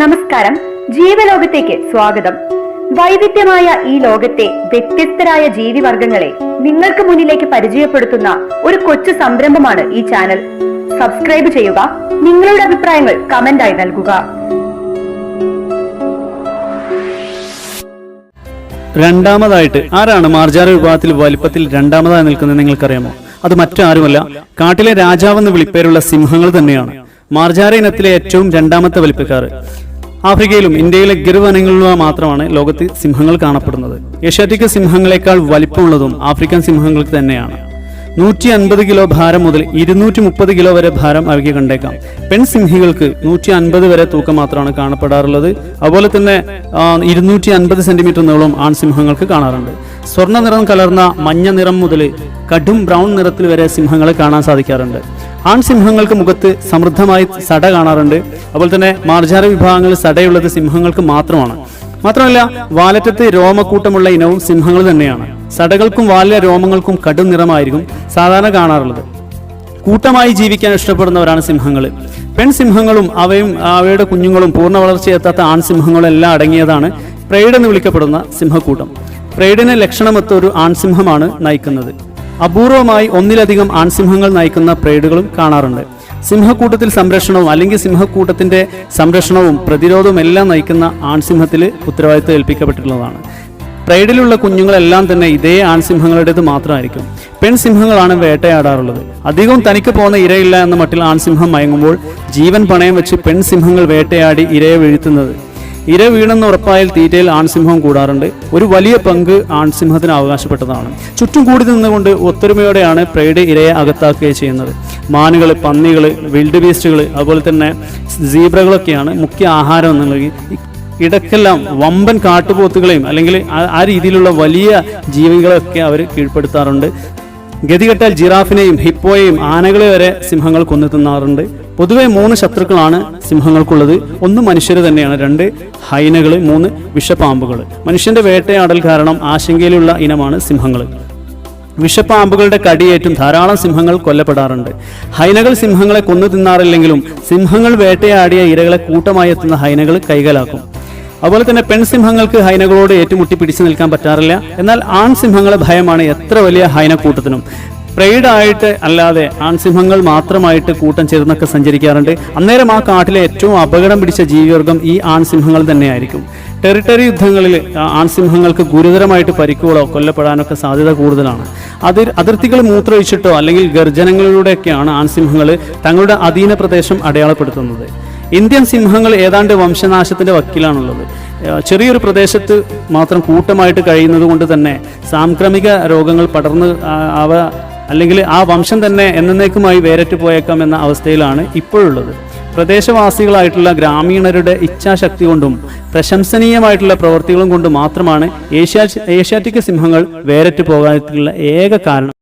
നമസ്കാരം. ജീവലോകത്തേക്ക് സ്വാഗതം. വൈവിധ്യമായ ഈ ലോകത്തെ വ്യത്യസ്തരായ ജീവിവർഗങ്ങളെ നിങ്ങൾക്ക് മുന്നിലേക്ക് പരിചയപ്പെടുത്തുന്ന ഒരു കൊച്ചു സംരംഭമാണ് ഈ ചാനൽ. സബ്സ്ക്രൈബ് ചെയ്യുക നിങ്ങളുടെ അഭിപ്രായങ്ങൾ കമന്റായി നൽകുക. രണ്ടാമതായിട്ട് ആരാണ് മാർജാര വിഭാഗത്തിൽ വലിപ്പത്തിൽ രണ്ടാമതായി നിൽക്കുന്നത് നിങ്ങൾക്കറിയാമോ? അത് മറ്റാരുമല്ല കാട്ടിലെ രാജാവെന്ന് വിളിപ്പേരുള്ള സിംഹങ്ങൾ തന്നെയാണ്. മാർജാര ഇനത്തിലെ ഏറ്റവും രണ്ടാമത്തെ വലിപ്പക്കാർ ആഫ്രിക്കയിലും ഇന്ത്യയിലെ ഗിരുവനങ്ങളിലും മാത്രമാണ് ലോകത്ത് സിംഹങ്ങൾ കാണപ്പെടുന്നത്. ഏഷ്യാറ്റിക് സിംഹങ്ങളെക്കാൾ വലിപ്പമുള്ളതും ആഫ്രിക്കൻ സിംഹങ്ങൾക്ക് തന്നെയാണ്. നൂറ്റി അൻപത് കിലോ ഭാരം മുതൽ ഇരുന്നൂറ്റി മുപ്പത് കിലോ വരെ ഭാരം അവയ്ക്ക് കണ്ടേക്കാം. പെൺസിംഹികൾക്ക് നൂറ്റി അൻപത് വരെ തൂക്കം മാത്രമാണ് കാണപ്പെടാറുള്ളത്. അതുപോലെ തന്നെ ഇരുന്നൂറ്റി അൻപത് സെന്റിമീറ്റർ നീളം ആൺസിംഹങ്ങൾക്ക് കാണാറുണ്ട്. സ്വർണ നിറം കലർന്ന മഞ്ഞ നിറം മുതൽ കടും ബ്രൗൺ നിറത്തിൽ വരെ സിംഹങ്ങളെ കാണാൻ സാധിക്കാറുണ്ട്. ആൺസിംഹങ്ങൾക്ക് മുഖത്ത് സമൃദ്ധമായി സട കാണാറുണ്ട്. അതുപോലെ തന്നെ മാർജാര വിഭാഗങ്ങളിൽ സടയുള്ളത് സിംഹങ്ങൾക്ക് മാത്രമാണ്. മാത്രമല്ല വാലറ്റത്ത് രോമക്കൂട്ടമുള്ള ഇനവും സിംഹങ്ങൾ തന്നെയാണ്. സടകൾക്കും വാലിലെ രോമങ്ങൾക്കും കടും നിറമായിരിക്കും സാധാരണ കാണാറുള്ളത്. കൂട്ടമായി ജീവിക്കാൻ ഇഷ്ടപ്പെടുന്നവരാണ് സിംഹങ്ങൾ. പെൺസിംഹങ്ങളും അവയും അവയുടെ കുഞ്ഞുങ്ങളും പൂർണ വളർച്ചയെത്താത്ത ആൺസിംഹങ്ങളും എല്ലാം അടങ്ങിയതാണ് പ്രൈഡ് എന്ന് വിളിക്കപ്പെടുന്ന സിംഹക്കൂട്ടം. പ്രൈഡിനെ ലക്ഷണമൊത്ത ഒരു ആൺസിംഹമാണ് നയിക്കുന്നത്. അപൂർവമായി ഒന്നിലധികം ആൺസിംഹങ്ങൾ നയിക്കുന്ന പ്രൈഡുകളും കാണാറുണ്ട്. സിംഹക്കൂട്ടത്തിൽ സംരക്ഷണവും അല്ലെങ്കിൽ സിംഹക്കൂട്ടത്തിന്റെ സംരക്ഷണവും പ്രതിരോധവും എല്ലാം നയിക്കുന്ന ആൺസിംഹത്തിൽ ഉത്തരവാദിത്തം ഏൽപ്പിക്കപ്പെട്ടിട്ടുള്ളതാണ്. പ്രൈഡിലുള്ള കുഞ്ഞുങ്ങളെല്ലാം തന്നെ ഇതേ ആൺസിംഹങ്ങളുടേത് മാത്രമായിരിക്കും. പെൺസിംഹങ്ങളാണ് വേട്ടയാടാറുള്ളത്. അധികവും തനിക്ക് പോകുന്ന ഇരയില്ല എന്ന മട്ടിൽ ആൺസിംഹം മയങ്ങുമ്പോൾ ജീവൻ പണയം വെച്ച് പെൺസിംഹങ്ങൾ വേട്ടയാടി ഇരയെ വീഴ്ത്തുന്നത് ഇര വീണെന്ന് ഉറപ്പായാൽ തീറ്റയിൽ ആൺസിംഹം കൂടാറുണ്ട്. ഒരു വലിയ പങ്ക് ആൺസിംഹത്തിന് അവകാശപ്പെട്ടതാണ്. ചുറ്റും കൂടി നിന്നുകൊണ്ട് ഒത്തൊരുമയോടെയാണ് പ്രൈഡ് ഇരയെ അകത്താക്കുകയും ചെയ്യുന്നത്. മാനുകൾ പന്നികൾ വിൽഡ് ബീസ്റ്റുകൾ അതുപോലെ തന്നെ സീബ്രകളൊക്കെയാണ് മുഖ്യ ആഹാരം എന്നുള്ളത് ഇടയ്ക്കെല്ലാം വമ്പൻ കാട്ടുപോത്തുകളെയും അല്ലെങ്കിൽ ആ- രീതിയിലുള്ള വലിയ ജീവികളെയൊക്കെ അവർ കീഴ്പ്പെടുത്താറുണ്ട്. ഗതികെട്ടാൽ ജിറാഫിനെയും ഹിപ്പോയെയും ആനകളെ വരെ സിംഹങ്ങൾ കൊന്നു തിന്നാറുണ്ട് പൊതുവെ മൂന്ന് ശത്രുക്കളാണ് സിംഹങ്ങൾക്കുള്ളത്. ഒന്ന് മനുഷ്യർ തന്നെയാണ് രണ്ട് ഹൈനകൾ മൂന്ന് വിഷപ്പാമ്പുകൾ മനുഷ്യന്റെ വേട്ടയാടൽ കാരണം ആശങ്കയിലുള്ള ഇനമാണ് സിംഹങ്ങൾ വിഷപ്പാമ്പുകളുടെ കടിയേറ്റും ധാരാളം സിംഹങ്ങൾ കൊല്ലപ്പെടാറുണ്ട്. ഹൈനകൾ സിംഹങ്ങളെ കൊന്നു തിന്നാറില്ലെങ്കിലും സിംഹങ്ങൾ വേട്ടയാടിയ ഇരകളെ കൂട്ടമായി എത്തുന്ന ഹൈനകൾ കൈകലാക്കും. അതുപോലെ തന്നെ പെൺസിംഹങ്ങൾക്ക് ഹൈനകളോട് ഏറ്റുമുട്ടി പിടിച്ചു നിൽക്കാൻ പറ്റാറില്ല. എന്നാൽ ആൺസിംഹങ്ങളെ ഭയമാണ് എത്ര വലിയ ഹൈനക്കൂട്ടത്തിനും. പ്രൈഡായിട്ട് അല്ലാതെ ആൺസിംഹങ്ങൾ മാത്രമായിട്ട് കൂട്ടം ചേർന്നൊക്കെ സഞ്ചരിക്കാറുണ്ട്. അന്നേരം ആ കാട്ടിലെ ഏറ്റവും അപകടം പിടിച്ച ജീവിവർഗം ഈ ആൺസിംഹങ്ങൾ തന്നെയായിരിക്കും. ടെറിട്ടറി യുദ്ധങ്ങളിൽ ആൺസിംഹങ്ങൾക്ക് ഗുരുതരമായിട്ട് പരിക്കുകളോ കൊല്ലപ്പെടാനൊക്കെ സാധ്യത കൂടുതലാണ്. അതിർ അതിർത്തികൾ മൂത്രമൊഴിച്ചിട്ടോ അല്ലെങ്കിൽ ഗർജനങ്ങളിലൂടെയൊക്കെയാണ് ആൺസിംഹങ്ങൾ തങ്ങളുടെ അധീന പ്രദേശം അടയാളപ്പെടുത്തുന്നത്. ഇന്ത്യൻ സിംഹങ്ങൾ ഏതാണ്ട് വംശനാശത്തിന്റെ വക്കിലാണുള്ളത്. ചെറിയൊരു പ്രദേശത്ത് മാത്രം കൂട്ടമായിട്ട് കഴിയുന്നത് കൊണ്ട് തന്നെ സാംക്രമിക രോഗങ്ങൾ പടർന്ന് അവ അല്ലെങ്കിൽ ആ വംശം തന്നെ എന്നേക്കുമായി വേരറ്റ് പോയേക്കാം എന്ന അവസ്ഥയിലാണ് ഇപ്പോഴുള്ളത്. പ്രദേശവാസികളായിട്ടുള്ള ഗ്രാമീണരുടെ ഇച്ഛാശക്തി കൊണ്ടും പ്രശംസനീയമായിട്ടുള്ള പ്രവൃത്തികളും കൊണ്ടും മാത്രമാണ് ഏഷ്യ ഏഷ്യാറ്റിക് സിംഹങ്ങൾ വേരറ്റ് പോകാനുള്ള ഏക കാരണം.